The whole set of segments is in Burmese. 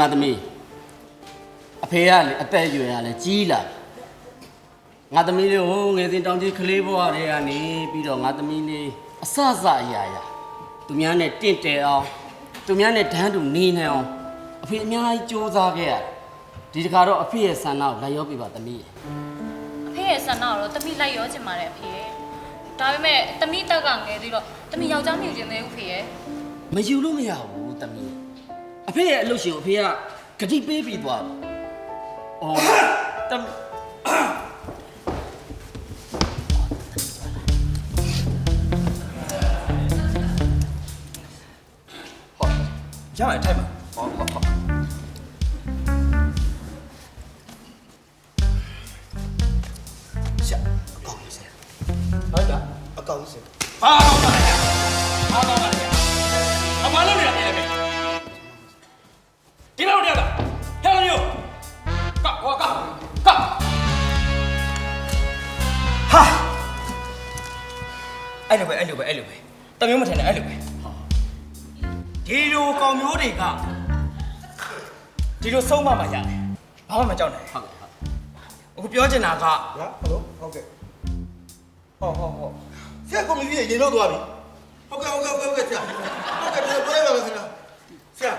မှာသမီးအဖေကလေအသက်အရွယ်ကလည်းကြီးလာငါသမီးလေးဟိုငယ်စဉ်တောင်ကြီးကလေးဘဝတွေကနေပြီးတော့ငါသမီးလေးအစစအရာရာသူများနဲ့တင့်တယ်အောင်သူများနဲ့ဒန်းတူနေနိုင်အောင်အဖေအများကြီးစူးစမ်းခဲ့ရတယ်ဒီတခါတော့အဖေရဲ့ဆန္ဒကိုလိုက်ရောပြပါသမီးရဲ့အဖေရဲ့ဆန္ဒကတော့တမိလိုက်ရောချင်ပါတယ်အဖေရဲ့ဒါပေမဲ့တမိတက်ကငယ်သေးတော့တမိယောက်ျားမြူချင်သေးဘူးဖေရဲ့မယူလို့မရဘူးသမီး အဖေရဲ့အလုပ်ရှင်ကိုအဖေကဂတိပေးပြီးသွားတယ်။အော်တမ်ရမယ်ထိုက်ပါ တမျိုးမထင်နဲ့အဲ့လိုပဲဒီလိုကောင်မျိုးတွေကဒီလိုဆုံးမမှရတယ်ဘာမှမကြောက်နဲ့ဟုတ်ကဲ့ဟုတ်အခုပြောချင်တာကဟာဟယ်လိုဟုတ်ကဲ့ဟောဟောဟောဆရာကွန်မီရေတော့သွားပြီဟုတ်ကဲ့ဟုတ်ကဲ့ဟုတ်ကဲ့ဆရာဟုတ်ကဲ့ပြောရပါမယ်ဆရာဆရာ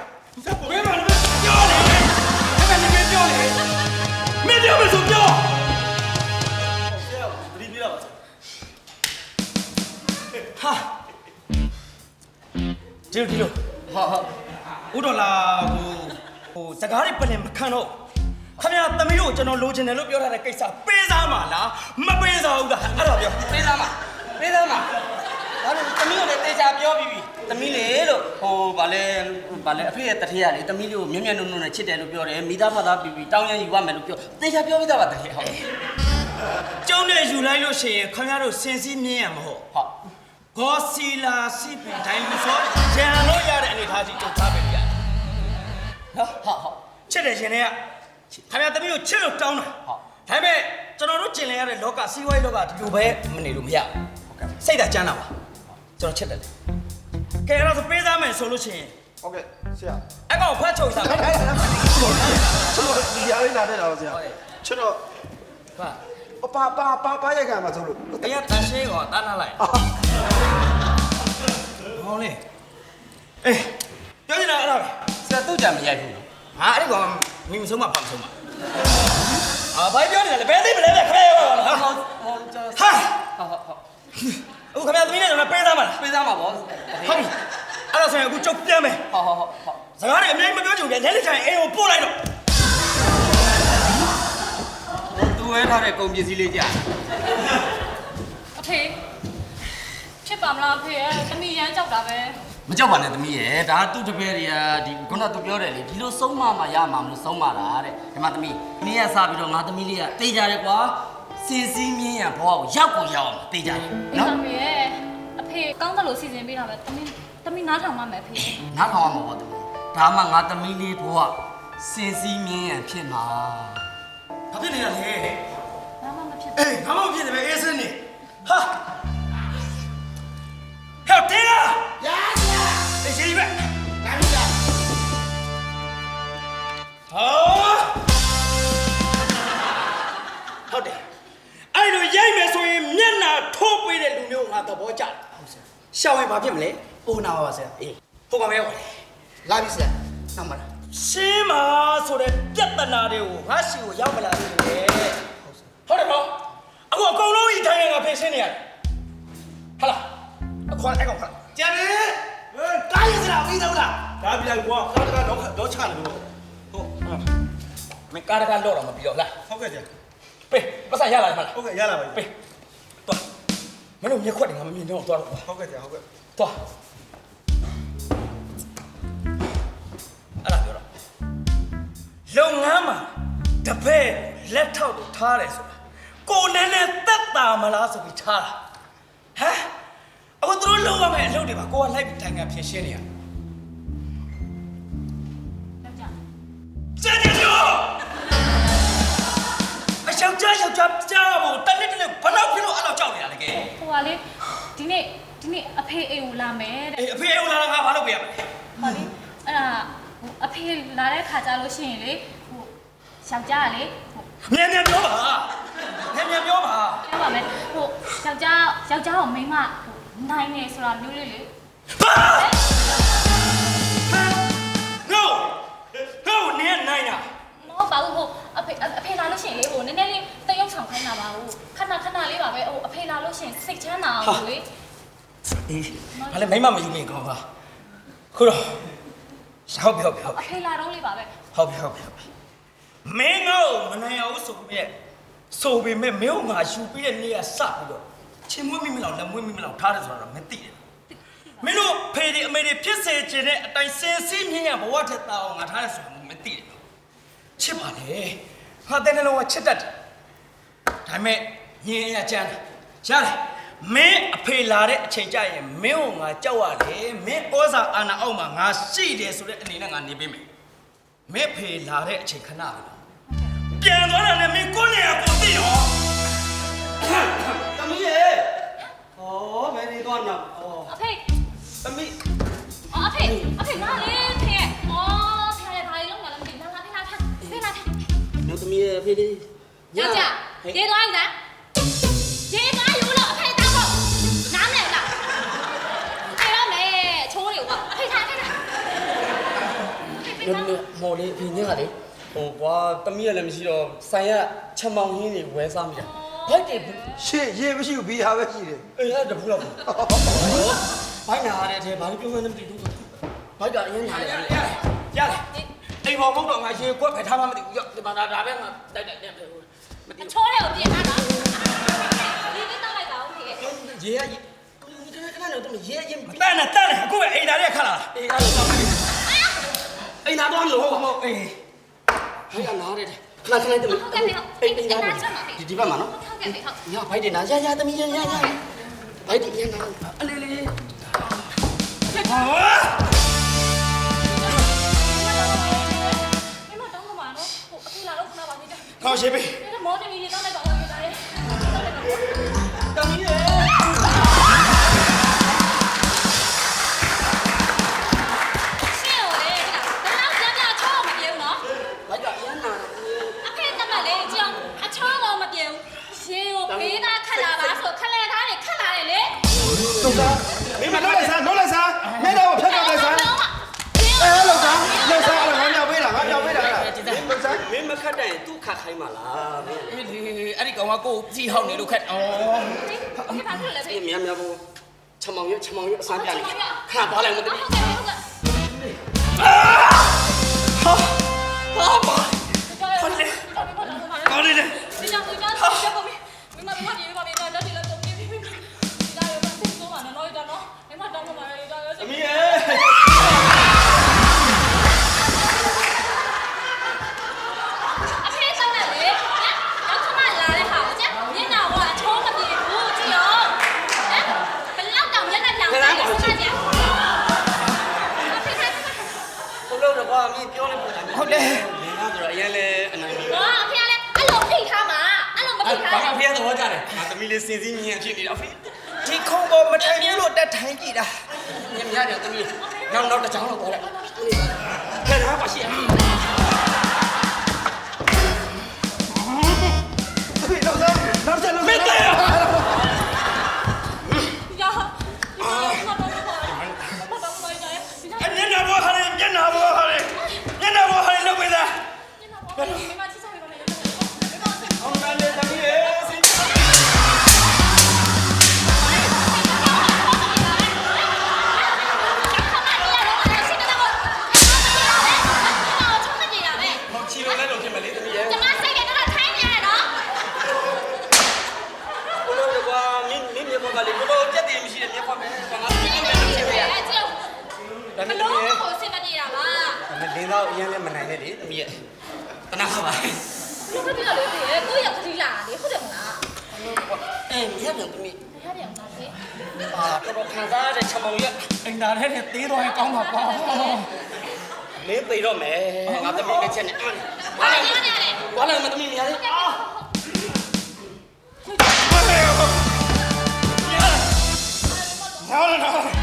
ဆရာကွန်မီဘယ်မှာလဲပြောလေဘယ်မှာလဲပြောလေမင်းပြောမဆိုပြောဆရာသတိပြရပါဆရာဟာ ဒီလိုဒီလိုဟောဟောဦးတော်လာဟိုဟိုစကားတွေပလင်မခံတော့ခမရသမီးတို့ကျွန်တော်လိုချင်တယ်လို့ပြောထားတဲ့ကိစ္စပေးစားမှာလားမပေးစားဘူးလားအဲ့ဒါပြောပေးသားမပေးသားမဒါလို့သမီးကိုလည်းတေချာပြောပြီးပြီသမီးလေလို့ဟိုဗာလဲဗာလဲအဖေရဲ့တထရလေသမီးလေးကိုမျက်မျက်နှုံနှုံနဲ့ချစ်တယ်လို့ပြောတယ်မိသားဖသားပြီးပြီးတောင်းရန်ယူရမယ်လို့ပြောတေချာပြောပြီးသားပါတထရဟုတ်ကျုံနဲ့ယူလိုက်လို့ရှိရင်ခမရတို့စင်စည်းမြင်းရမဟုတ်ဟုတ် ဂေါ်စီလာစီပင်တိုင်းလူစောရန်လို့ရတဲ့အနေထားကြီးတုတ်ထားပဲရတယ်နော်ဟုတ်ဟုတ်ချစ်တယ်ရှင်တွေကခမရသမီးကိုချစ်လို့တောင်းတာဟုတ်ဒါပေမဲ့ကျွန်တော်တို့ကျင်လည်ရတဲ့လောကစီးပွားရေးလောကဒီလိုပဲမနေလို့မရဘူးဟုတ်ကဲ့စိတ်ဓာတ်ကျမ်းတာပါကျွန်တော်ချစ်တယ်လေကဲအဲ့တော့ဆိုပေးစားမယ်ဆိုလို့ရှိရင်ဟုတ်ကဲ့ဆရာအကောင်ဖတ်ချုပ်စားအဲ့အဲ့ကျွန်တော်ဒီရလေးလာတဲ့တော့ဆရာကျွန်တော်ဟာ ပါပါပါပါရိုက်ခံမှာဆိုလို့အရင်တန်ရှင်းကောတားနာလိုက်ဟောလေအေးပြောနေတာအဲ့ဒါပဲဆရာတုတ်ကြမရိုက်ဘူးနော်ဟာအဲ့ဒီကောင်မိမဆုံးမဖတ်မဆုံးမအာဘာပြောနေတာလဲဘယ်သိမလဲဗျခရဲရောဟာဟောဟောကျွန်တော်ဟာဟုတ်ဟုတ်ဟုတ်အခုခမရသမီးနဲ့ကျွန်တော်ပေးစားမှာလားပေးသားမှာဗောဟုတ်ပြီအဲ့ဒါဆိုရင်အခုကျုပ်ပြန်မယ်ဟုတ်ဟုတ်ဟုတ်ဟုတ်စကားတွေအများကြီးမပြောချင်ဘူးလေလက်လက်ချင်အိမ်ကိုပို့လိုက်တော့ သူဝဲထားတဲ့ကုန်ပစ္စည်းလေးကြာအဖေဖြစ်ပါမလားအဖေရဲ့တမိရမ်းကြောက်တာပဲမကြောက်ပါနဲ့သမီးရဲ့ဒါသူ့တပည့်တွေကဒီခုနကသူပြောတယ်လေဒီလိုဆုံးမမှရမှာမလို့ဆုံးမတာတဲ့ဒီမှာသမီးနေ့ကစားပြီးတော့ငါသမီးလေးကတေးကြတယ်ကွာစင်စည်းမြင်းရဘဝကိုရောက်ကိုရောက်အောင်တေးကြတယ်ဒီနော်ကောင်ရဲ့အဖေကောင်းတယ်လို့စီစဉ်ပေးတာပဲတမိတမိနားထောင်မှမယ်အဖေနားထောင်ရမှာပေါ့သမီးဒါမှငါသမီးလေးဘဝစင်စည်းမြင်းရဖြစ်မှာ ဘာဖြစ်နေတာလဲဘာမှမဖြစ်အေးငါမဖြစ်တယ်ပဲအေးစင်းနေဟာဟဲ့တင်းလားရာရာအေးရှိပဲလာပြီလားဟာဟုတ်တယ်အဲ့လိုရိုက်မယ်ဆိုရင်မျက်နှာထိုးပေးတဲ့လူမျိုးငါသဘောကျတယ်ဟုတ်ဆရာရှောင်းရင်ဘာဖြစ်မလဲပိုနာပါပါဆရာအေးဟုတ်ပါမယ်ဟုတ်လာပြီဆရာနောက်မှာရှင်းပါဆိုတဲ့ပြဿ နာတွေကိုငါရှိကိုရောက်မလာဘူးလေဟုတ်တယ်ပေါ့အခုအကုန်လုံးဤတိုင်းငါဖြေရှင်းနေရတယ်ဟာလားအခွန်အဲ့ကောင်ခါကျန်တယ်တားရစရာပြီးတော့လားဒါပြန်ကွာကားတကတော့တော့ချတယ်လို့ဟုတ်မင်းကားတကားလော့တော့မပြီးတော့လားဟုတ်ကဲ့ဆရာပေးပတ်စံရလာမှာလားဟုတ်ကဲ့ရလာပါပြီပေးသွားမင်းတို့မျက်ခွက်တွေငါမမြင်တော့သွားတော့ဟုတ်ကဲ့ဆရာဟုတ်ကဲ့သွားအဲ့ဒါပြောတော့လုပ်ငန်းမှာ တပည့်လက်ထောက်တို့ထားတယ်ဆိုတာကိုယ်နဲ့နဲ့သက်တာမလားဆိုပြီးထားတာဟမ်အခုသူတို့လုပ်ရမယ့်အလုပ်တွေပါကိုကလိုက်ပြီးတိုင်ငံဖြည့်ရှင်းနေရယောက်ျားစက်ကြရောအရှောက်ကြရှောက်ကြကြားဖို့တနစ်တနစ်ဘယ်တော့ဖြစ်လို့အဲ့လိုကြောက်နေရလဲကဲဟိုကလေဒီနေ့ဒီနေ့အဖေအိမ်ကိုလာမယ်တဲ့အေးအဖေဦးလာတာငါဘာလုပ်ပေးရမလဲဟောလေအဲ့ဒါဟိုအဖေလာတဲ့ခါကြလို့ရှိရင်လေဟို ယောက်ျားကလေဟိုမြန်မြန်ပြောပါမြန်မြန်ပြောပါပြောပါမယ်ဟိုယောက်ျားယောက်ျားကိုမိန်းမဟိုနိုင်နေဆိုတာမျိုးလေးလေဟာငိုငိုနင်းနိုင်တာမဟုတ်ပါဘူးဟိုအဖေအဖေလာလို့ရှိရင်လေဟိုနည်းနည်းလေးတရုပ်ဆောင်ခိုင်းတာပါဟိုခဏခဏလေးပါပဲဟိုအဖေလာလို့ရှိရင်စိတ်ချမ်းသာအောင်လေအေးဘာလဲမိမမယူနေကောင်းပါခုတော့ရောက်ပြီဟုတ်ပြီဟုတ်အပြီဖေလာတော့လေးပါပဲဟုတ်ပြီဟုတ်ပြီဟုတ်ပြီ မင်းငေါ့မနိုင်အောင်ဆိုပေမဲ့ဆိုပေမဲ့မင်းတို့ငါယူပြီးတဲ့နေ့ကစပြီးတော့ချင်းမွေးမိမလောက်လက်မွေးမိမလောက်ထားတယ်ဆိုတော့မသိတယ်မင်းတို့ဖေဒီအမေတွေဖြစ်စေခြင်းတဲ့အတိုင်းစင်စီးမြင့်ရဘဝထက်တာအောင်ငါထားတယ်ဆိုတော့မသိတယ်ချစ်ပါလေဟာတဲ့နှလုံးကချစ်တတ်တယ်ဒါပေမဲ့ညင်ရကြမ်းတယ်ရတယ်မင်းအဖေလာတဲ့အချိန်ကျရင်မင်းကိုငါကြောက်ရတယ်မင်းဩဇာအာဏာအောက်မှာငါရှိတယ်ဆိုတဲ့အနေနဲ့ငါနေပေးမယ်မဲဖေလာတဲ့အချိန်ခဏပဲနော် ပြန်သွားတာနဲ့မင်းကိုနေရကိုသိရောသမီးရဲ့ဩမင်းနေတော့နော်ဩအဖေသမီးအော်အဖေအဖေလာလေဖေအော်ဖေဘာလို့လုံးလာလဲမသိဘူးလာလာဖေလာထားဖေလာထားတို့သမီးရဲ့ဖေးလေးယောက်ျားရေသွားယူလားရေသွားယူလို့အဖေတောက်ဖို့နားမလဲလားဖေတော့မယ်ချိုးနေကွာအဖေထားထားထားအဖေတို့ထားမော်လေးဖေညကလေ ဟိုကွာသမီးရလည်းမရှိတော့ဆိုင်ရချက်မောင်ရင်းတွေဝဲစားမိတာဘိုက်တွေရှေ့ရေမရှိဘူးဘီဟာပဲရှိတယ်အေးအဲ့တပူတော့ဘိုက်နာရတဲ့အထဲဘာလို့ပြောမှန်းမသိဘူးဘိုက်ကအရင်နာရတယ်ရတယ်အိမ်ပေါ်မဟုတ်တော့ငါရေကွက်ဖယ်ထားမှမသိဘူးရောဒီမှာဒါပဲငါတိုက်တိုက်တိုက်မသိအချိုးတွေကိုပြင်ထားတာဒီနေ့တောက်လိုက်ပါဦးဖေဘူးရေရရေခဏခဏတော့တမရေရင်ဘူးတန်းနဲ့တန်းနဲ့အခုပဲအိမ်သားတဲ့ခါလာအေးအဲ့လိုတော့အိမ်နာတော့လို့ဟုတ်ဟုတ်အေး ဘိုက်ကနာရတယ်ခဏခဏတမအိမ်အိမ်နာဒီဒီဘက်မှာနော်ဟုတ်ကဲ့ဖေဟုတ်ညဘိုက်တွေနာရရသမီးရရရဘိုက်တွေရနာအလေးလေးဟာမမတောင်းမှာနော်ဟိုအဖေလာတော့ခဏပါနေကြ စားမင်းမခတ်တဲ့သူ့ခတ်ခိုင်းပါလားမင်းအေးဒီအဲ့ဒီကောင်ကကိုကြည့်ဟောက်နေလို့ခက်ဩဖေးသားခက်လဲဖေးအေးမြန်မြန်ဘူးချမောင်ရချမောင်ရအစမ်းပြနေခါပါလိုက်မသမီးဟုတ်ကဲ့ဟုတ်ကဲ့ဟာပါဟုတ်ကဲ့ကောင်းနေတယ်ဒီကြောင်ဒီကြောင်ချက်ကုန်ပြီမမမပြေပါမေတော့တက်တယ်လည်းကုန်ပြီဒီဒါရော ရင်လဲအနိုင်ပြီဟာအဖေကလည်းအဲ့လိုဖိထားမှာအဲ့လိုမဖိထားဘာမှနဲ့ဖေးသဘောကျတယ်ငါသမီးလေးစင်စင်းမြင်ဖြစ်နေတာဖေးဒီခုံပေါ်မထိုင်ဘူးလို့တက်ထိုင်ကြည့်တာညမြရတယ်သမီးနောက်နောက်တစ်ချောင်းတော့ပေါ်လိုက်ခဲထားပါရှိရ အဲမြတ်တယ်သမီးရတယ်မလားဖေအာတော်တော်ခံစားရတဲ့ချမောင်ရဲ့အိမ်သားထဲနဲ့သေးတော့ရင်ကောင်းပါပေါ့မင်းသိတော့မယ်ငါသမီးနဲ့ချက်နဲ့အားဘာလဲရတယ်ရတယ်ဘာလဲမသမီးများလေဟောလာလာလက်လေးစင်စစ်တော့တော့တော်တယ်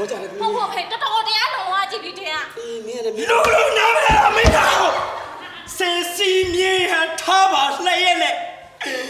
ဟောကြတယ်သမီးဟုတ်ဟုတ်ဟဲ့တော်တော်တရားလုံးဝကြည့်ပြီးတဲ့อ่ะအေးမင်းလည်းမင်းလူလူနာမည်အမေတော်စင်စီမြေဟန်ထားပါလှည့်ရဲ့နဲ့မင်းတို့ကရောက်တဲ့